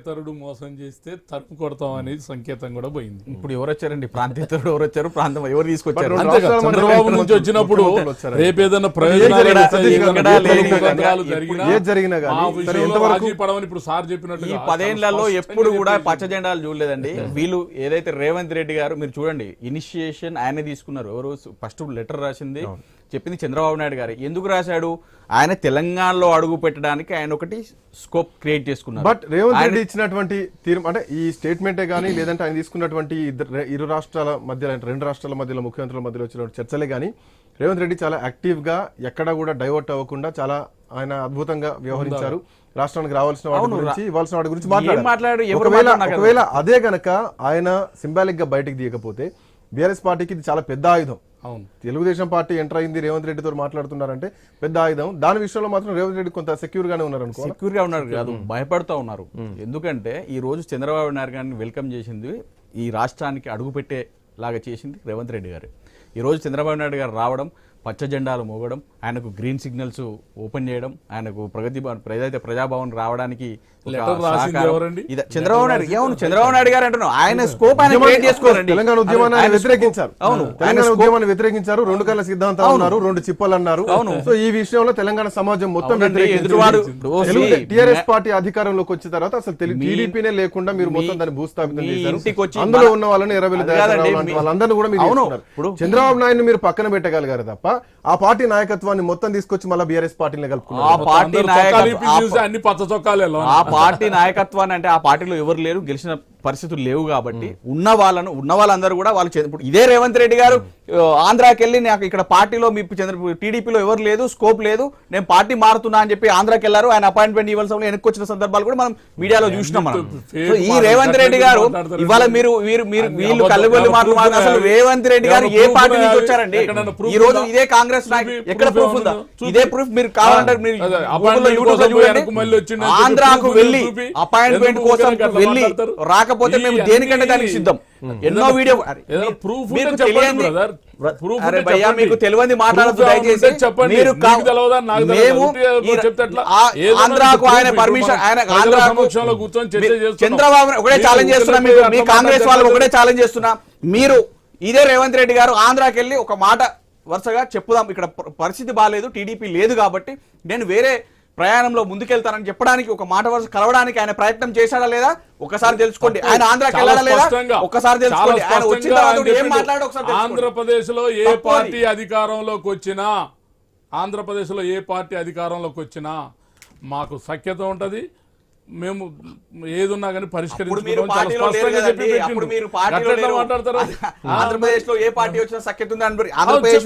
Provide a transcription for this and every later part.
ఇతరుడు మోసం చేస్తే తరుపు కొడతాం అనేది సంకేతం కూడా పోయింది. ఇప్పుడు ఎవరు వచ్చారండి? ప్రాంతీయతలు ఎవరు వచ్చారు? ప్రాంతం ఎవరు తీసుకొచ్చారు? చంద్రబాబు నుంచి వచ్చినప్పుడు ముఖ్యమంత్రులు వచ్చారు. రేపు ఏదైనా ప్రయోజనాలు ఇప్పుడు సార్ చెప్పినట్టుగా ఈ పదేళ్ళలో ఎప్పుడు కూడా. పచ్చ జెండాలు చూడలేదండి. వీళ్ళు ఏదైతే రేవంత్ రెడ్డి గారు మీరు చూడండి ఇనిషియేషన్ ఆయనే తీసుకున్నారు. ఎవరు ఫస్ట్ లెటర్ రాసింది చెప్పింది చంద్రబాబు నాయుడు గారు. ఎందుకు రాశాడు? ఆయన తెలంగాణలో అడుగు పెట్టడానికి ఆయన ఒకటి స్కోప్ క్రియేట్ చేసుకున్నారు. బట్ రేవంత్ రెడ్డి ఇచ్చినటువంటి తీర్మ అంటే ఈ స్టేట్మెంటే కానీ లేదంటే ఆయన తీసుకున్నటువంటి ఇరు రాష్ట్రాల మధ్య అంటే రెండు రాష్ట్రాల మధ్యలో ముఖ్యమంత్రుల మధ్యలో వచ్చిన చర్చలే కానీ రేవంత్ రెడ్డి చాలా యాక్టివ్గా ఎక్కడా కూడా డైవర్ట్ అవ్వకుండా చాలా ఆయన అద్భుతంగా వ్యవహరించారు. రాష్ట్రానికి రావాల్సిన వాటి గురించి ఇవ్వాల్సిన వాటి గురించి? మాట్లాడారు. ఒకవేళ అదే గనక ఆయన సింబాలిక్గా బయటకు తీయకపోతే బీఆర్ఎస్ పార్టీకి ఇది చాలా పెద్ద ఆయుధం. అవును. తెలుగుదేశం పార్టీ ఎంటర్ అయింది రేవంత్ రెడ్డితో మాట్లాడుతున్నారంటే పెద్ద ఆయుధం. దాని విషయంలో మాత్రం రేవంత్ రెడ్డి కొంత సెక్యూర్ గానే ఉన్నారు అనుకో సెక్యూర్గా ఉన్నారు కాదు భయపడుతూ ఉన్నారు. ఎందుకంటే ఈ రోజు చంద్రబాబు నాయుడు గారిని వెల్కమ్ చేసింది ఈ రాష్ట్రానికి అడుగు పెట్టే లాగా చేసింది రేవంత్ రెడ్డి గారు. ఈ రోజు చంద్రబాబు నాయుడు గారు రావడం పచ్చ జెండాలు మోగడం ఆయనకు గ్రీన్ సిగ్నల్స్ ఓపెన్ చేయడం ఆయనకు ప్రగతి ఏదైతే ప్రజాభవన్ రావడానికి చంద్రబాబు నాయుడు చంద్రబాబు నాయుడు గారు అంటున్నాను ఆయన స్కోప్ ఆయన ఉద్యమాన్ని- క్రియేట్ చేసుకోరండి తెలంగాణ ఉద్యమాన్ని వ్యతిరేకించారు. అవును. ఆయన తెలంగాణ ఉద్యమాన్ని వ్యతిరేకించారు. రెండు కళ్ళ సిద్ధాంతాలు అన్నారు రెండు చిప్పలు అన్నారు. అవును. సో ఈ విషయంలో తెలంగాణ సమాజం మొత్తం see, టిఆర్ఎస్ పార్టీ అధికారంలోకి వచ్చిన తర్వాత అసలు టీడీపీనే లేకుండా మీరు మొత్తం దాన్ని భూస్థాపితం చేశారు. అందులో ఉన్న వాళ్ళని ఎర్రబెల్లి అది దయాకర్ కాదండి, రావు లాంటి మీ- వాళ్ళందరినీ కూడా మీరు చంద్రబాబు నాయుడు మీరు పక్కన పెట్టగలిగారు తప్ప ఆ పార్టీ నాయకత్వాన్ని మొత్తం తీసుకొచ్చి మళ్ళీ బీఆర్ఎస్ పార్టీని ఆ కలుపుకున్నారు. ఆ పార్టీ నాయకత్వాన్ని అంటే ఆ పార్టీలో ఎవరు లేరు గెలిచిన పరిస్థితులు లేవు కాబట్టి ఉన్న వాళ్ళను ఉన్న వాళ్ళందరూ కూడా వాళ్ళు ఇప్పుడు ఇదే రేవంత్ రెడ్డి గారు ఆంధ్రాకి వెళ్ళి నాకు ఇక్కడ పార్టీలో మీ చంద్ర టీడీపీలో ఎవరు లేదు స్కోప్ లేదు నేను పార్టీ మారుతున్నా అని చెప్పి ఆంధ్రాకి వెళ్ళారు ఆయన అపాయింట్మెంట్ ఇవ్వాల్సిన వెనక్కి వచ్చిన సందర్భాలు కూడా మనం మీడియాలో చూసినాం మనం సో ఈ రేవంత్ రెడ్డి గారు. ఇవాళ మీరు మీరు మీరు వీళ్ళు. కళ్ళబొల్లి మాటలు. అసలు రేవంత్ రెడ్డి గారు ఏ పార్టీ నుంచి? వచ్చారండి ఈ రోజు? ఇదే కాంగ్రెస్ ఎక్కడ ప్రూఫ్ ఉందా. ఇదే ప్రూఫ్ మీరు కావాలంటే మీరు Google లో, చూడండి. ఆంధ్రాకు వెళ్ళి అపాయింట్మెంట్ కోసం వెళ్ళి మాట్లాడతారు? రాకపోతే ఈ మేము దేనికంటే దానికి సిద్ధం ఎన్నో వీడియో brother. Proof అరే భయ్యా. మీకు Proof ఏమైనా దయచేసి. మీరు? మేము ఆంధ్రాకు ఆయన పర్మిషన్ ఆయన ఆంధ్రాకు. చంద్రబాబు ఒకటే ఛాలెంజ్ చేస్తున్నా మీకు మీ కాంగ్రెస్ వాళ్ళు మాట్లాడతారు. ఒకటే ఛాలెంజ్ చేస్తున్నా మీరు ఇదే రేవంత్ రెడ్డి గారు ఆంధ్రాకి వెళ్ళి ఒక మాట వరుసగా చెప్పుదాం ఇక్కడ పరిస్థితి బాగాలేదు టీడీపీ లేదు కాబట్టి నేను వేరే ప్రయాణంలో ముందుకెళ్తానని చెప్పడానికి ఒక మాట వరుస కలవడానికి ఆయన ప్రయత్నం చేశాడా లేదా ఒకసారి తెలుసుకోండి ఆయన ఆంధ్రాకి చాలా వెళ్ళాడా లేదా ఒకసారి తెలుసుకోండి ఆయన వచ్చిన తర్వాత ఏం ఒకసారి. ఆంధ్రప్రదేశ్లో ఏ. పార్టీ అధికారంలోకి వచ్చినా ఆంధ్రప్రదేశ్లో ఏ పార్టీ అధికారంలోకి వచ్చినా మాకు సఖ్యత ఉంటది మేము ఏదున్నా కానీ ఆంధ్రప్రదేశ్లో ఏ పార్టీ వచ్చినా సఖ్యత ఉంది ఆంధ్రప్రదేశ్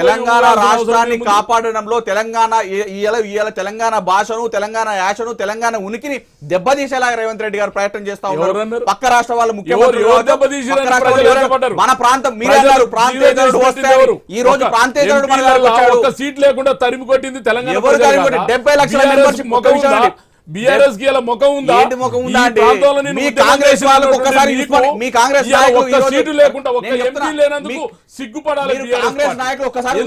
తెలంగాణ రాష్ట్రాన్ని? కాపాడడంలో తెలంగాణ ఈ- ఇవాళ ఇవాళ తెలంగాణ భాషను తెలంగాణ యాసను తెలంగాణ ఉనికిని దెబ్బతీసేలాగా రేవంత్ రెడ్డి గారు ప్రయత్నం చేస్తా ఉన్నారు? పక్క రాష్ట్ర వాళ్ళు ముఖ్యమంత్రి? మన ప్రాంతం మీరే? ఈ రోజు ఒక్క సీట్ లేకుండా తరిమి కొట్టింది తెలంగాణ? డెబ్బై లక్షల ముఖం ఉందా? బీఆర్ఎస్కి ఇలా ముఖం ఉందా ఏంటి ముఖం ఉందా మీ కాంగ్రెస్ వాళ్ళకు ఒక్కసారి. మీ కాంగ్రెస్ ఒక్క సీటు లేకుండా ఒక్క ఎంపీ లేనందుకు సిగ్గుపడాలి కాంగ్రెస్. నాయకులు ఒక్కసారి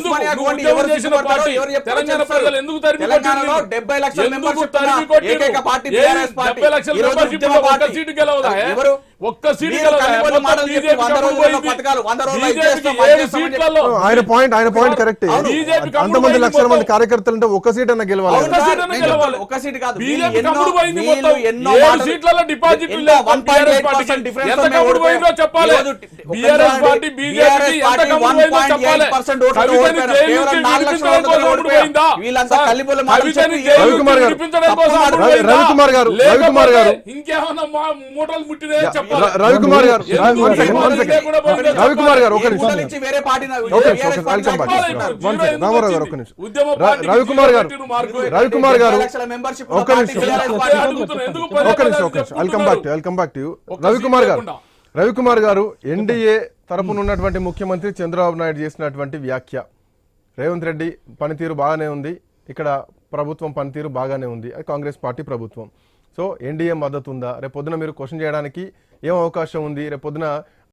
ఎవరు చేసిన పార్టీ తెలంగాణ. ప్రజలు ఎందుకు తరిమి కొట్టిండ్రు? డెబ్బై లక్షల కొట్టిండ్రు? ఏకైక పార్టీ లక్షల ఒక్క. సీటు గెలవదా ఎవరు? ఒక్క సీటు ఆయన పాయింట్ ఆయన పాయింట్ కరెక్ట్ అంతమంది లక్షల మంది పోయింది కార్యకర్తలు అంటే ఒక్క సీట్ అన్న గెలవాలి ఒక్క సీట్ కాదు ఎన్నో- సీట్లలో డిపాజిట్ ఎన్నో లేదు 1.8% BRS పార్టీకి. difference ఎంత తో మేము కమ్ముడు పోయిందో ఓడిపోయాం. చెప్పాలి. ఈరోజు ఒక్క BRS నిమిషం పార్టీ అండి. బీజేపీకి BRS ఎంత పార్టీ కమ్ముడు పోయిందో 1.8% చెప్పాలి. ఓట్లతో కవితని ఓడిపోయారు. జైలుకి కేవలం నాలుగు లక్షల విడిపించడం కోసం ఓట్లతో ఓడిపోయిందా? వీళ్ళంతా సార్, కల్లిబొల్ల మాటలు కవితని చెప్పి జైలుకి రవికుమార్ గారు. రవికుమార్ గారు, లేకపోతే రవికుమార్ గారు. ఇంకేమన్నా మూటలు ముట్టినే చెప్పాలి రవికుమార్ గారు రవికుమార్ గారు ఒక నిమిషం. రామారావు గారు, ఒక్క నిమిషం. రవికుమార్ గారు. రవికుమార్ గారు ఉన్న నిమిషం. నిమిషం. Welcome back to welcome back to Ravikumar గారు. రవికుమార్ గారు ఎన్డీఏ తరపున ఉన్నటువంటి ముఖ్యమంత్రి చంద్రబాబు నాయుడు చేసినటువంటి వ్యాఖ్య. రేవంత్ రెడ్డి పనితీరు బాగానే ఉంది. ఇక్కడ ప్రభుత్వం పనితీరు బాగానే ఉంది. అది కాంగ్రెస్ పార్టీ ప్రభుత్వం. సో ఎన్డీఏ మద్దతు ఉందా? రేపు పొద్దున మీరు క్వశ్చన్ చేయడానికి ఏం అవకాశం ఉంది? రేపు పొద్దున